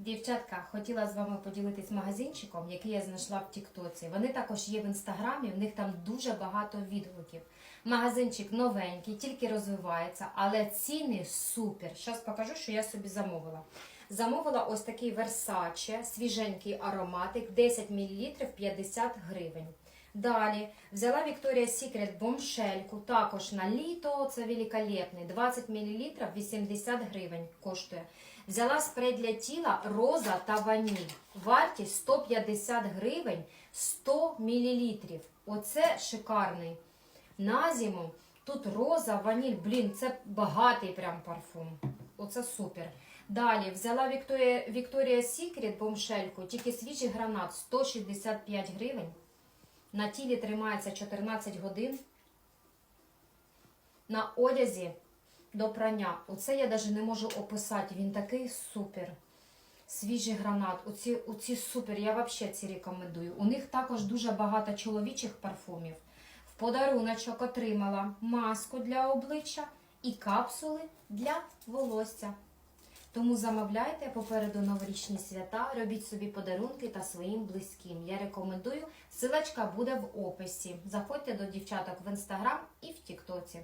Дівчатка, хотіла з вами поділитись магазинчиком, який я знайшла в Тіктоці. Вони також є в інстаграмі, в них там дуже багато відгуків. Магазинчик новенький, тільки розвивається, але ціни супер. Зараз покажу, що я собі замовила. Замовила ось такий Versace, свіженький ароматик, 10 мл 50 гривень. Далі взяла Victoria's Secret бомшельку, також на літо, це великолепний, 20 мл 80 гривень коштує. Взяла спрей для тіла роза та ваніль. Вартість 150 гривень 100 мл. Оце шикарний. На зиму тут роза, ваніль, блін, це багатий прям парфум. Оце супер. Далі взяла Victoria's Secret бомшельку, тільки свіжий гранат 165 гривень. На тілі тримається 14 годин. На одязі до прання. Оце я навіть не можу описати. Він такий супер. Свіжий гранат. Оці, оці супер. Я взагалі ці рекомендую. У них також дуже багато чоловічих парфумів. В подаруночок отримала маску для обличчя і капсули для волосся. Тому замовляйте попереду новорічні свята, робіть собі подарунки та своїм близьким. Я рекомендую. Силочка буде в описі. Заходьте до дівчаток в інстаграм і в Тіктоці.